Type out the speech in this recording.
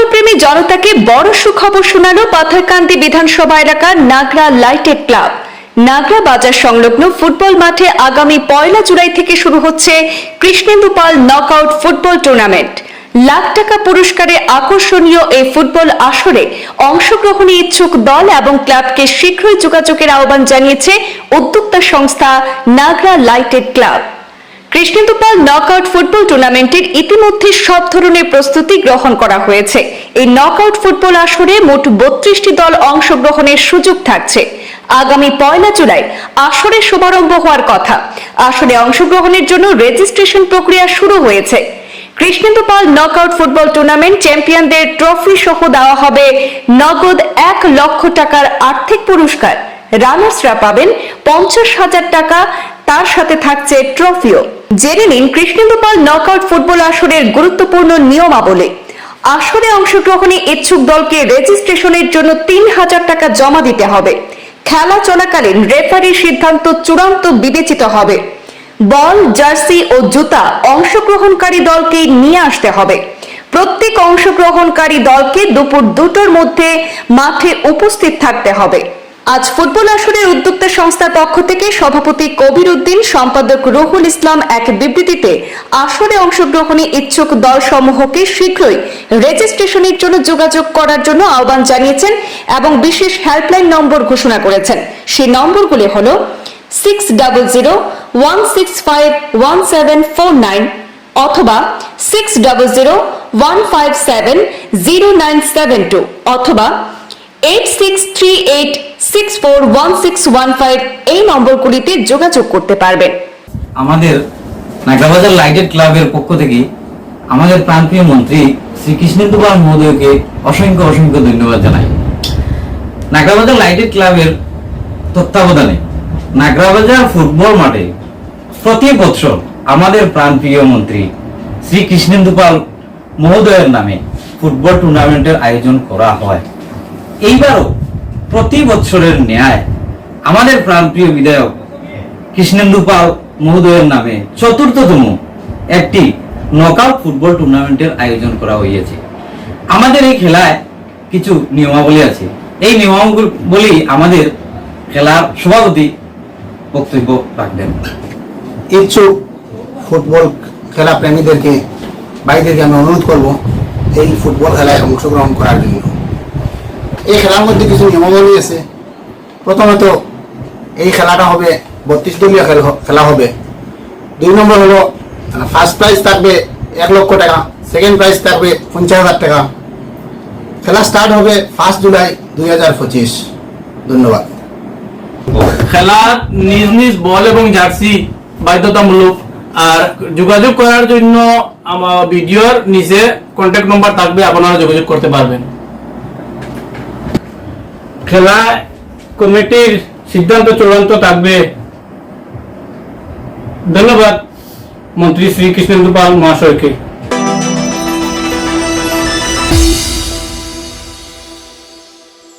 Football প্রেমী জনতাকে বড় সুখবর শোনালো পাথারকান্দি বিধানসভা এলাকার নাগরা লাইটেড ক্লাব। নাগরা বাজার সংলগ্ন ফুটবল মাঠে আগামী পয়লা জুলাই থেকে শুরু হচ্ছে Krishnendu Pal knockout football tournament lakh টাকা পুরস্কারে আকর্ষণীয় এই ফুটবল আসরে অংশগ্রহণে ইচ্ছুক দল এবং ক্লাবকে শীঘ্রই যোগাযোগের আহ্বান জানিয়েছে উদ্যোক্তা সংস্থা Nagra lighted club. Krishnendu Pal knockout football টুর্নামেন্টের ইতিমধ্যে সব ধরনের প্রস্তুতি গ্রহণ করা হয়েছে। এই নকআউট ফুটবল আসরে মোট বত্রিশটি দল অংশগ্রহণের সুযোগ থাকছে। আগামী পয়লা জুলাই আসরের শুভারম্ভ হওয়ার কথা। আসরে অংশগ্রহণের জন্য রেজিস্ট্রেশন প্রক্রিয়া শুরু হয়েছে। কৃষ্ণেন্দুপাল নকআউট ফুটবল টুর্নামেন্ট চ্যাম্পিয়নদের ট্রফি সহ দেওয়া হবে নগদ এক লক্ষ টাকার আর্থিক পুরস্কার। রানার্সরা পাবেন পঞ্চাশ হাজার টাকা, তার সাথে থাকছে ট্রফিও জেনে নিন কৃষ্ণেন্দুপাল নকআউট ফুটবল আসরের গুরুত্বপূর্ণ নিয়মাবলী। আসরে অংশগ্রহণে ইচ্ছুক দলকে রেজিস্ট্রেশনের জন্য তিন হাজার টাকা জমা দিতে হবে। খেলা চলাকালীন রেফারির সিদ্ধান্ত চূড়ান্ত বিবেচিত হবে। বল, জার্সি ও জুতা অংশগ্রহণকারী দলকে নিয়ে আসতে হবে। প্রত্যেক অংশগ্রহণকারী দলকে দুপুর দুটোর মধ্যে মাঠে উপস্থিত থাকতে হবে। আজ ফুটবল আসরের উদ্যোক্তা সংস্থার পক্ষ থেকে সভাপতি কবির উদ্দিন, সম্পাদক রুহুল ইসলাম এক বিবৃতিতে আসরে অংশগ্রহণে ইচ্ছুক দলসমূহকে শীঘ্রই রেজিস্ট্রেশনের জন্য যোগাযোগ করার জন্য আহ্বান জানিয়েছেন এবং বিশেষ হেল্পলাইন নম্বর ঘোষণা করেছেন। সেই নম্বরগুলি হল six double zero one six five one seven four nine অথবা six double zero one five seven zero nine seven two অথবা eight six three eight six four one six one five এই নম্বরগুলিতে যোগাযোগ করতে পারবেন। আমাদের নাগরাবাজার লাইটেড ক্লাবের পক্ষ থেকে আমাদের প্রান্তীয় মন্ত্রী শ্রী কৃষ্ণেন্দু পাল মহোদয়কে অসংখ্য অসংখ্য ধন্যবাদ জানাই। নাগরাবাজার লাইটেড ক্লাবের তত্ত্বাবধানে নাগরাবাজার ফুটবল মাঠে প্রতি বছর আমাদের প্রাণপ্রিয় মন্ত্রী শ্রী কৃষ্ণেন্দু পাল মহোদয়ের নামে ফুটবল টুর্নামেন্টের আয়োজন করা হয়। এইবারও প্রতি বছরের ন্যায় আমাদের প্রাণপ্রিয় বিধায়ক কৃষ্ণেন্দু পাল মহোদয়ের নামে চতুর্থতম একটি নকআউট ফুটবল টুর্নামেন্টের আয়োজন করা হয়েছে আমাদের এই খেলায় কিছু নিয়মাবলী আছে। এই নিয়মাবলী আমাদের খেলার সভাপতি বক্তব্য রাখবেন। ইচ্ছুক ফুটবল খেলা প্রেমীদেরকে, ভাইদেরকে আমি অনুরোধ করব, এই ফুটবল খেলায় অংশগ্রহণ করার জন্য। এই খেলার মধ্যে কিছু নিয়মাবলী আছে। প্রথমত, এই খেলাটা হবে বত্রিশ দলীয় খেল হবে। দুই নম্বর হলো ফার্স্ট প্রাইজ থাকবে এক লক্ষ টাকা সেকেন্ড প্রাইজ থাকবে পঞ্চাশ হাজার টাকা। খেলা স্টার্ট হবে ফার্স্ট জুলাই দুই হাজার পঁচিশ। ধন্যবাদ। খেলা নিজ নিজ বল এবং জার্সি বাধ্যতামূলক। আর যোগাযোগ করার জন্য আমার ভিডিওর নিচে কন্ট্যাক্ট নম্বর থাকবে, আপনারা যোগাযোগ করতে পারবেন। খেলা কমিটির সিদ্ধান্ত চূড়ান্ত থাকবে। ধন্যবাদ মন্ত্রী শ্রী কৃষ্ণেন্দু মহাশয়কে।